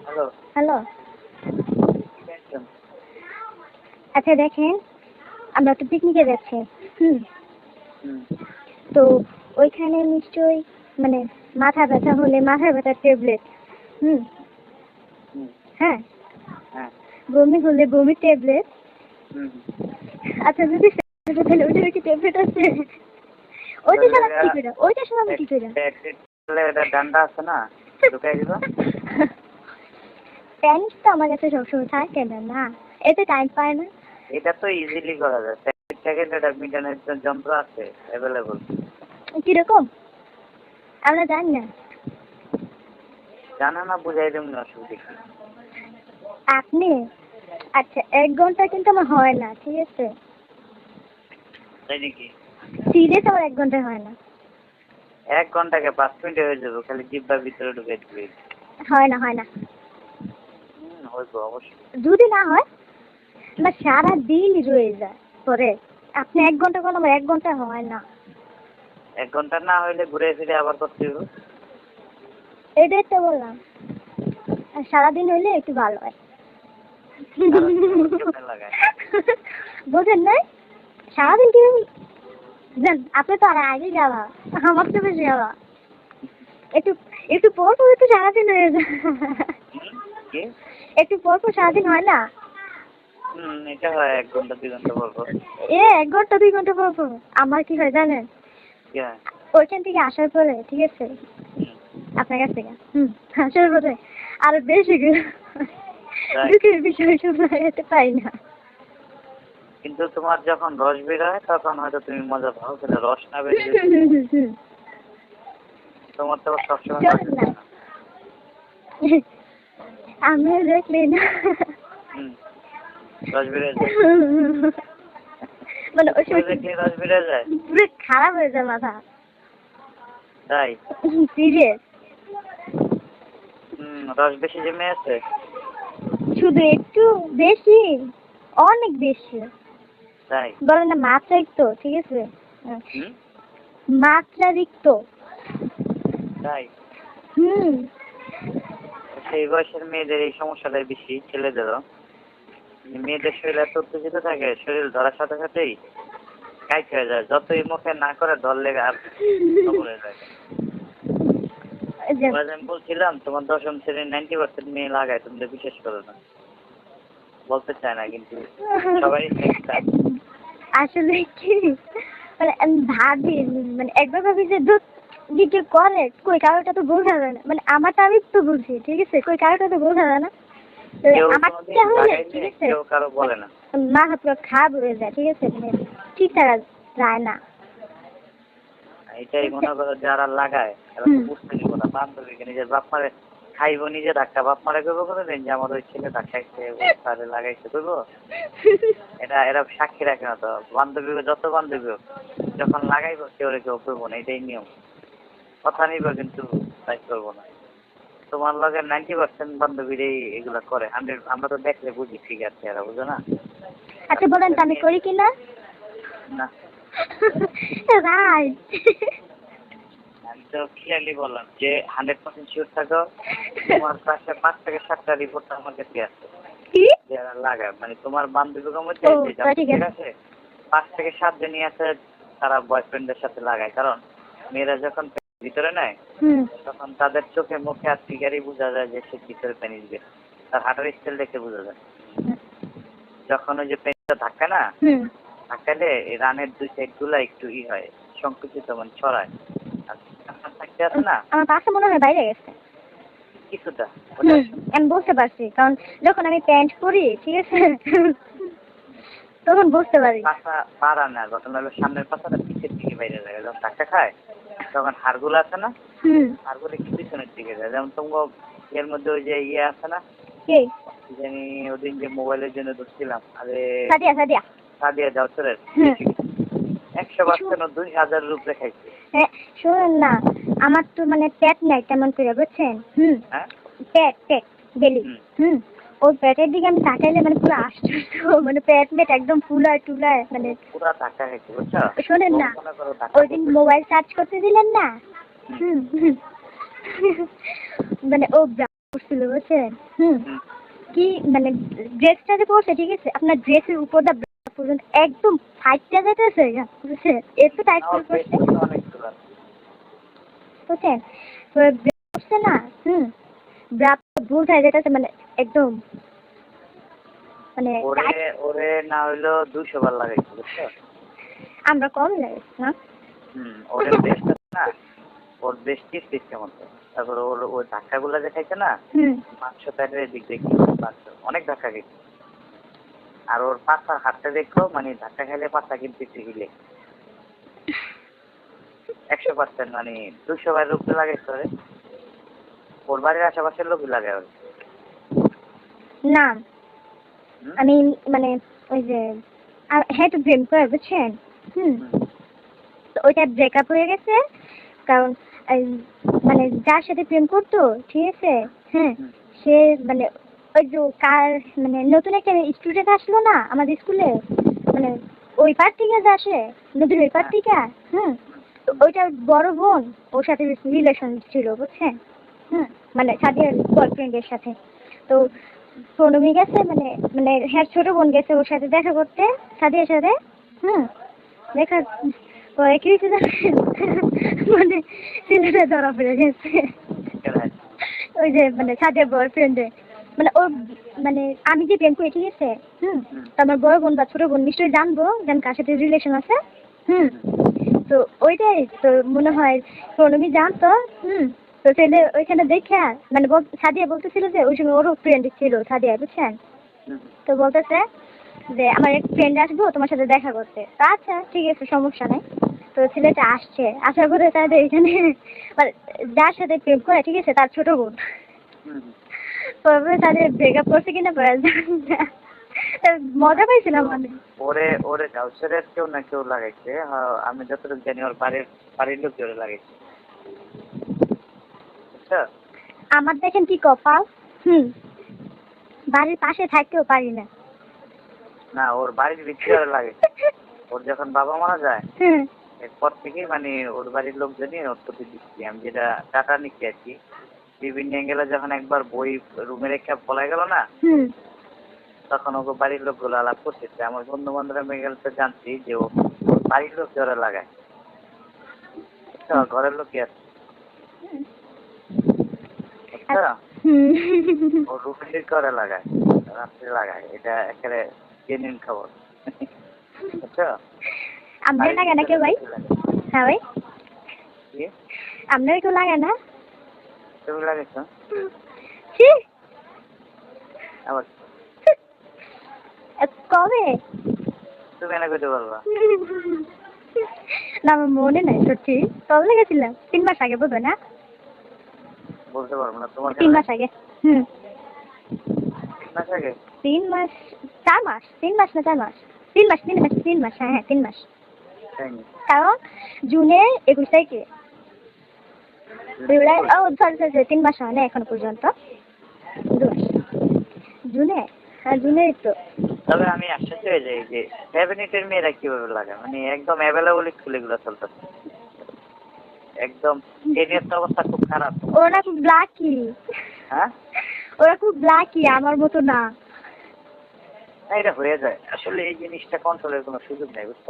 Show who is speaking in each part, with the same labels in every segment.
Speaker 1: Hello.
Speaker 2: Hello. আচ্ছা দেখেন আমরা তো পিকনিকে যাচ্ছি। হুম। তো ওইখানে নিশ্চয়ই মানে মাথা ব্যথা হলে মাথা ব্যথার ট্যাবলেট হুম। হ্যাঁ।
Speaker 1: হ্যাঁ।
Speaker 2: বমি হলে বমির ট্যাবলেট
Speaker 1: হুম।
Speaker 2: আচ্ছা যদি তাহলে ওইটার কি ট্যাবলেট আছে? ওইটা সারা কি করে? ওইটা সারা কি করে?
Speaker 1: এটা ডান্ডা আছে না? ঢুকাই দিবা?
Speaker 2: প্যান্ট তো আমার কাছে সবসময় থাকে না না। এতে টাইম পায় না।
Speaker 1: এটা তো ইজিলি করা যায়। সেকেন্ড এটা মিটানের যন্ত্র আছে অ্যাভেলেবল
Speaker 2: কীরকম? আমরা জানি না।
Speaker 1: জানা না বুঝাই দেব না অসুবিধা
Speaker 2: আপনি? আচ্ছা এক ঘণ্টা কিন্তু আমার হয় না ঠিক আছে?
Speaker 1: তাই নাকি?
Speaker 2: সিরিয়াস আমার এক ঘণ্টা হয় না।
Speaker 1: এক ঘন্টাকে পাঁচ মিনিটে হয়ে যাবে খালি জিব্বার ভিতরে দিবে।
Speaker 2: হয় না হয় না।
Speaker 1: অবশ্যই।
Speaker 2: যদি না হয় আমার সারা দিন রয়ে যায় পরে। আপনি এক ঘণ্টা করলে আমার এক ঘণ্টা হয় না।
Speaker 1: এক ঘণ্টা না হইলে ঘুরে ফিরে আবার করতে হবে
Speaker 2: এটাই তো বললাম। সারাদিন হইলে একটু ভালো হয়। বোঝেন নাই সারাদিন কি আপনি তো আর আগে যাওয়া। আমার তো বেশি যাওয়া। একটু একটু পর পর তো সারাদিন হয়ে যায়। একটু পর পর সারাদিন হয় না?
Speaker 1: হুম এটা হয় এক ঘণ্টা দুই ঘণ্টা পর পর
Speaker 2: এ এক ঘণ্টা দুই ঘণ্টা পর পর আমার কি হয় জানেন? ওইখান থেকে আসার পরে ঠিক আছে? আপনার কাছ থেকে হুম আসার পরে আরও বেশি দুঃখের বিষয় লাগাতে পাই না।
Speaker 1: কিন্তু তোমার যখন রস বের হয় তখন হয়তো তুমি মজা পাও কিন্তু রস না বেরিয়ে তোমার তো সবসময়
Speaker 2: চল
Speaker 1: রস
Speaker 2: না।
Speaker 1: বের হয় না।
Speaker 2: আমি দেখলি না মানে ওই সময় পুরো খারাপ হয়ে যায় মাথা।
Speaker 1: তাই?
Speaker 2: সিরিয়াস
Speaker 1: রস বেশি জমে আছে?
Speaker 2: শুধু একটু বেশি অনেক বেশি।
Speaker 1: তাই?
Speaker 2: বলেন না মাত্রারিক্ত ঠিক আছে? হ্যাঁ। মাত্রারিক্ত।
Speaker 1: তাই?
Speaker 2: হুম।
Speaker 1: সেই বয়সের মেয়েদের এই সমস্যাটাই বেশি ছেলেদেরও। মেয়েদের শরীর এত উত্তেজিত থাকে শরীর ধরার সাথে সাথেই কাইট হয়ে যায়। যতই মুখে না করে ধরলে আর যায়।
Speaker 2: এই
Speaker 1: আমি বলছিলাম তোমার দশম শ্রেণির নাইনটি পার্সেন্ট মেয়ে লাগায় তুমি তো বিশ্বাস করো না। বলতে চায় না কিন্তু সবাই
Speaker 2: আসলে কি? মানে ভাবি মানে একবার ভাবি যে দুধ দিকে করে কই কারোটা তো বোঝা যায় না। মানে আমারটা আমি তো বুঝি ঠিক আছে? কই কারোটা তো বোঝা যায় না আমারটা হলে ঠিক আছে?
Speaker 1: কেউ কারও বলে না।
Speaker 2: পুরো খারাপ হয়ে যায় ঠিক আছে? মানে ঠিক থাকা যায় না।
Speaker 1: এটাই মনে করো যারা লাগায় তো বুঝতে দিব না বান্ধবীকে নিজের বাপ মারে খাইবো নিজে ধাক্কা বাপ মারে করব কোনো দিন যে আমার ওই ছেলে ও তারে লাগাইছে করব এটা এরা সাক্ষী রাখে না তো। বান্ধবী যত বান্ধবী যখন লাগাইবো কেউ কেউ করব না এটাই নিয়ম। কথা নিব কিন্তু তাই করব না। তোমার লগে নাইনটি পার্সেন্ট বান্ধবীরাই এগুলা করে হান্ড্রেড আমরা তো দেখলে বুঝি বুঝো না?
Speaker 2: আচ্ছা বলেন তো আমি করি কি না?
Speaker 1: না।
Speaker 2: রাইট
Speaker 1: আমি তো ক্লিয়ারলি বললাম যে হান্ড্রেড পার্সেন্ট শিওর থাকো তোমার কাছে পাঁচ থেকে সাতটা রিপোর্ট আমার কাছে আছে।
Speaker 2: কি?
Speaker 1: যারা লাগায় মানে তোমার বান্ধবীর মধ্যে
Speaker 2: ঠিক। আছে।
Speaker 1: পাঁচ থেকে সাত জনই আছে তারা বয়ফ্রেন্ডের সাথে লাগায়। কারণ মেয়েরা যখন ভিতরে নেয় তখন তাদের চোখে মুখে আর ফিগারই বোঝা যায় যে সে ভিতরে পেনিস দিবে তার হাঁটার স্টাইল দেখে বোঝা যায়। যখন ওই যে পেনিসটা ধাক্কা না ধাক্কালে রানের দুই সাইডগুলা একটু ই হয় সংকুচিত মানে ছড়ায়। থাকতে আছে না
Speaker 2: আমার পাশে মনে হয় বাইরে গেছে।
Speaker 1: কিছুটা।
Speaker 2: আমি বুঝতে পারছি। কারণ যখন আমি প্যান্ট পরি ঠিক আছে? তখন বুঝতে পারি।
Speaker 1: পাড়া না ঘটনা হলো সামনের পাশাটা পিছের দিকে বাইরে যায় যখন ধাক্কা খায় তখন হাড়গুলো আছে না হাড়গুলো একটু পিছনের দিকে যায়। যেমন তোমার এর মধ্যে ওই যে ইয়ে আছে না
Speaker 2: কে?
Speaker 1: জানি ওদিন যে মোবাইলের জন্য ধরছিলাম আরে
Speaker 2: সাদিয়া সাদিয়া।
Speaker 1: সাদিয়া। একশো পার্সেন্ট দুই হাজার রুপে খাইছে।
Speaker 2: হ্যাঁ শুনুন না আমার তো মানে পেট নাই তেমন করে বুঝছেন? হুম।
Speaker 1: হ্যাঁ?
Speaker 2: পেট পেট বেলি
Speaker 1: হুম।
Speaker 2: ওই পেটের দিকে আমি তাকাইলে মানে পুরো আশ্চর্য মানে পেট মেট একদম ফুলায় টুলায় মানে
Speaker 1: পুরা ধাক্কা বুঝছ?
Speaker 2: শোনেন না ওই দিন মোবাইল চার্জ করতে দিলেন না। মানে ও করছিল বুঝছেন? হুম। কি মানে ড্রেসটা যে পরছে ঠিক আছে? আপনার ড্রেসের উপরটা bra পর্যন্ত একদম ফাইটটা যেতেছে বুঝছেন? এত টাইট করে
Speaker 1: চুলার
Speaker 2: বুঝছেন? bra না হুম। ব্রা ভুল হয়ে যেতেছে মানে একদম। মানে
Speaker 1: ওরে ওরে না হইল দুশো বার লাগাইছে বুঝছ?
Speaker 2: আমরা কম লাগে না?
Speaker 1: হুম ওরে বেস্ট না ওর বেশ বেস্ট সিস্টেম হতো তারপর ওর ওই ধাক্কাগুলো যে খাইছে না মাংস প্যাটের দিক দেখি মাংস অনেক ধাক্কা খেয়েছে। আর ওর পাতা হাতটা দেখো মানে ধাক্কা খেলে পাতা কিন্তু একটু হিলে একশো পার্সেন্ট মানে দুশো বার উপরে লাগাইছে ওরে। ওর বাড়ির আশেপাশের লোকই লাগায় ওরে।
Speaker 2: না আমি মানে ওই যে হ্যাঁ তো প্রেম করে বুঝছেন? হুম। তো ওইটা ব্রেকআপ হয়ে গেছে। কারণ মানে যার সাথে প্রেম করতো ঠিক আছে? হ্যাঁ সে মানে ওই যে কার মানে নতুন একটা স্টুডেন্ট আসলো না আমাদের স্কুলে মানে ওই পার থেকে যে আসে নদীর ওই পার থেকে? হুম। তো ওইটার বড় বোন ওর সাথে রিলেশন ছিল বুঝছেন? হুম মানে সাদিয়ার বয়ফ্রেন্ডের সাথে। তো প্রণবী গেছে মানে মানে হ্যাঁ ছোট বোন গেছে ওর সাথে দেখা করতে সাদিয়ার সাথে হুম দেখা পরে কি হয়েছে মানে ছেলেটা ধরা পড়ে গেছে ওই যে মানে সাদিয়ার বয়ফ্রেন্ডে মানে ওর মানে আমি যে প্রেম করি ঠিক আছে হুম। তো আমার বড় বোন বা ছোট বোন নিশ্চয়ই জানব যেন কার সাথে রিলেশন আছে হুম তো ওইটাই তো মনে হয় প্রণবী জানতো হুম তো ছেলে ওইখানে দেখে মানে সাদিয়া বলতেছিল যে ওই সময় ওরও ফ্রেন্ড ছিল সাদিয়া বুঝছেন? তো বলতেছে যে আমার এক ফ্রেন্ড আসব তোমার সাথে দেখা করতে। তা আচ্ছা ঠিক আছে সমস্যা নাই। তো ছেলেটা আসছে। আসার পরে তাদের এখানে মানে যার সাথে প্রেম করে ঠিক আছে তার ছোট বোন। তারপরে তাদের ব্রেকআপ করছে কিনা পরে। মজা পাইছিলাম মানে
Speaker 1: ওরে ওরে কাউসারের কেউ না কেউ লাগাইছে। হ্যাঁ, আমি যতটুকু জানি ওর বাড়ির বাড়ির লোক ওরে লাগাইছে। বুঝছ
Speaker 2: আমার দেখেন কি কপাল? হুম। বাড়ির পাশে থাকতেও পারি না।
Speaker 1: না ওর বাড়ির ভিতরে লাগাইছে ওর যখন বাবা মারা যায় এরপর থেকেই মানে ওর বাড়ির লোকজনই ওর প্রতি দিচ্ছি আমি যেটা টাটা নিচ্ছি আর কি বিভিন্ন অ্যাঙ্গেলে যখন একবার বই রুমে রেখে পলাই গেল না
Speaker 2: হুম।
Speaker 1: তখন ওকে বাড়ির লোকগুলো আলাপ করতেছে। আমার বন্ধু বান্ধবরা মেয়ে গেলে তো জানছি যে ও বাড়ির লোক ওরা লাগায়। বুঝছ? ঘরের লোকই আছে। ও রুমের করে লাগায় রাত্রে লাগায় এটা একেবারে জেনুইন খবর।
Speaker 2: আপনার লাগে না কেউ ভাই? হ্যাঁ ভাই। আপনার কেউ লাগে না
Speaker 1: তুমি লাগাইছো? আবার।
Speaker 2: কবে?
Speaker 1: তুমি এনে করতে পারবা।
Speaker 2: না আমার মনে নাই সত্যি। কবে লেগেছিলাম। তিন মাস আগে বুঝবে না?
Speaker 1: বলতে পারব না তোমার
Speaker 2: তিন মাস আগে। হুম।
Speaker 1: তিন মাস আগে?
Speaker 2: তিন মাস চার মাস তিন মাস না চার মাস? তিন মাস তিন মাস তিন মাস হ্যাঁ হ্যাঁ তিন মাস। কারণ জুনে একুশ তারিখে। জুলাই ও সরি সরি তিন মাস হয় না এখনও পর্যন্ত। দু মাস। জুনে হ্যাঁ জুনে তো।
Speaker 1: তবে আমি আশ্চর্য হয়ে যাই যে সেভেন এইটের মেয়েরা কীভাবে লাগায়? মানে একদম অ্যাভেলেবল স্কুলগুলো চলতেছে। একদম টেনের তো অবস্থা খুব খারাপ।
Speaker 2: ওরা খুব ব্ল্যাকি
Speaker 1: হ্যাঁ?
Speaker 2: ওরা খুব ব্ল্যাকি আমার মতো না।
Speaker 1: না, এটা হয়ে যায়। আসলে এই জিনিসটা কন্ট্রোলের কোনো সুযোগ নেই বুঝছ?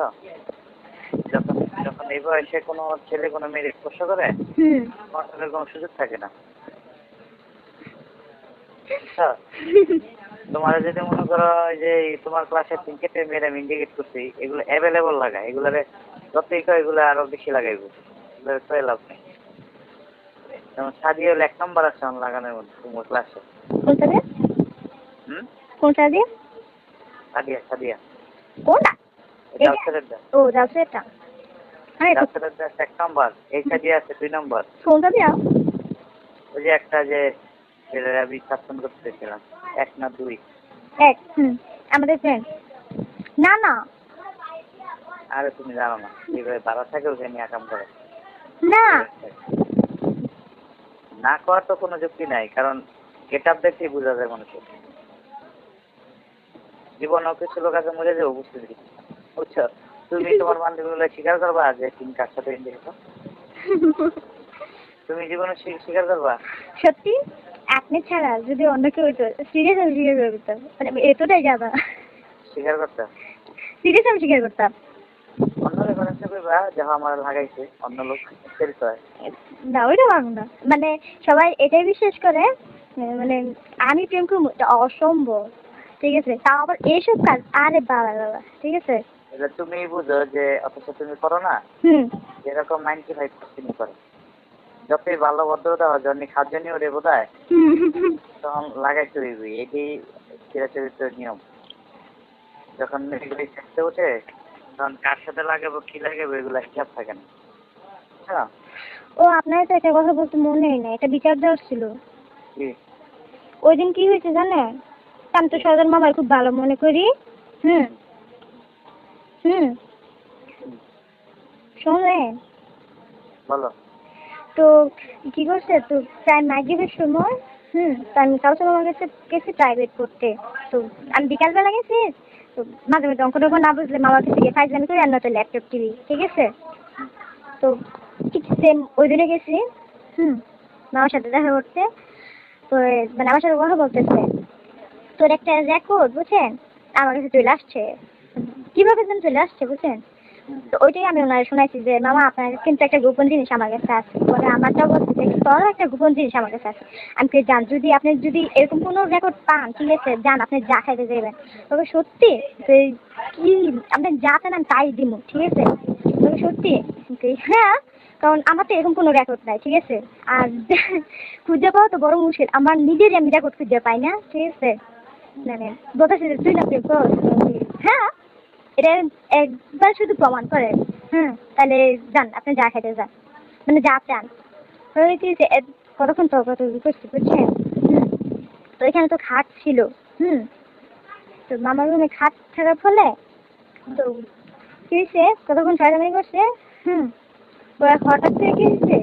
Speaker 1: যখন যখন এই বয়সে কোনো ছেলে কোনো মেয়ের স্পর্শ করে কন্ট্রোলের কোনো সুযোগ থাকে না। তোমার যদি মনে করো যে তোমার ক্লাসে তিন চারটে মেয়েরা আমি ইন্ডিকেট করছি এগুলো অ্যাভেলেবল লাগায় এগুলোরে যতই কয় এগুলো আরও বেশি লাগাইবো। কয়ে লাভ নেই। যেমন হলো এক নম্বর আছে আমার লাগানোর মধ্যে তোমার ক্লাসে
Speaker 2: কোনটা দিয়ে
Speaker 1: হুম?
Speaker 2: কোনটা দিয়ে
Speaker 1: সাদিয়া সাদিয়া
Speaker 2: কোনটা? এটা?
Speaker 1: ডাক্তারের দেয়
Speaker 2: ও যাচ্ছে হ্যাঁ এটা
Speaker 1: এক নম্বর এই সাদিয়া আছে দুই নম্বর
Speaker 2: কোনটা দিয়া
Speaker 1: ওই যে একটা যে ছেলেরা আমি শাসন করতেছিলাম এক না দুই।
Speaker 2: এক হুম আমাদের ফ্রেন্ড না না।
Speaker 1: আরে তুমি জানো না যেভাবে বাড়া থাকে ওখানে নিয়ে কাম করে।
Speaker 2: না।
Speaker 1: না করার তো কোনো যুক্তি নাই কারণ গেট আপ দেখেই বোঝা যায় মানুষের। জীবনেও কিছু লোক আছে মরে যাব বুঝতে দিই বুঝছ? তুমি তোমার বান্ধবীগুলো স্বীকার করবা যে তুমি কার সাথে তুমি জীবনে স্বী- স্বীকার করবা?
Speaker 2: সত্যি? আপনি ছাড়া যদি অন্য কেউ হতো সিরিয়াস আমি স্বীকার করতাম। মানে এতটাই যাবা
Speaker 1: স্বীকার করতে
Speaker 2: সিরিয়াস আমি স্বীকার করতাম।
Speaker 1: রেফারেন্সে কইবা যাহা আমার লাগাইছে অন্য লোক
Speaker 2: না ওইটা পারব না। মানে সবাই এটাই বিশ্বাস করে মানে আমি প্রেম করব এটা অসম্ভব ঠিক আছে? তাও আবার এইসব কাজ আরে বাবা বাবা ঠিক আছে?
Speaker 1: এটা তুমি বুঝো যে অথচ তুমি করো না যেরকম নাইনটি ফাইভ পার্সেন্ট করে। যতই ভালো ভদ্রতা জন্য খাদ্য নিয়ে ওরে বোধ হয়। তখন লাগাইতে হইবে এটি চিরাচরিত্রের নিয়ম। যখন ওঠে তখন কার সাথে লাগাবো কি লাগাবো এগুলো হিসাব থাকে না। হ্যাঁ?
Speaker 2: ও আপনার তো একটা কথা বলতে মনে হয় না এটা বিচার দেওয়ার ছিল। ওই দিন কি হয়েছে জানেন? আমি তো সদর মামার খুব ভালো মনে করি। হুম? হুম? শুনলেন
Speaker 1: বলো।
Speaker 2: তো কি করছে? তো প্রায় মাগরীবের সময় হুম? তো আমি কাউসার মামার কাছে গেছি প্রাইভেট করতে। তো আমি বিকালবেলা গেছি মাঝে মাঝে অঙ্ক টঙ্ক না বুঝলে মামার কাছে গিয়ে ফাইজলামি করি আর ল্যাপটপ টিভি ঠিক আছে? তো ঠিক সেম ওই দিনে গেছি, হুম, মামার সাথে দেখা করতে, তো মানে আমার সাথে কথা বলতেছে। তোর একটা রেকর্ড বুঝছেন? আমার কাছে চলে আসছে। কীভাবে যেন চলে আসছে, বুঝছেন? তো ওইটাই আমি ওনার শোনাইছি যে, মামা, আপনার কিন্তু একটা গোপন জিনিস আমার কাছে আছে। পরে আমারটাও বলছে যে, তোর একটা গোপন জিনিস আমার কাছে আছে। আমি কি জান যদি আপনি যদি এরকম কোনো রেকর্ড পান, ঠিক আছে, যান, আপনি যা খাইতে যাবেন তবে সত্যি যে কি, আপনি যা চান আমি তাই দিব ঠিক আছে? তবে সত্যি হ্যাঁ কারণ আমার তো এরকম কোনো রেকর্ড নাই, ঠিক আছে? আর খুঁজে পাওয়া তো বড় মুশকিল। আমার নিজেরই আমি রেকর্ড খুঁজে পাই না, ঠিক আছে? মানে বলতেছি তুই না প্রেম? হ্যাঁ এটা একবার শুধু প্রমাণ করে। হুম, তাহলে যান, আপনি যা খেতে যান। মানে যা চান। তাহলে কি কতক্ষণ তো কত করছি, বুঝছেন? তো এখানে তো খাট ছিল। হুম, তো মামার রুমে খাট থাকার ফলে তো কি হয়েছে? কতক্ষণ ছয়টামি করছে? হুম হঠাৎ করে কি হয়েছে?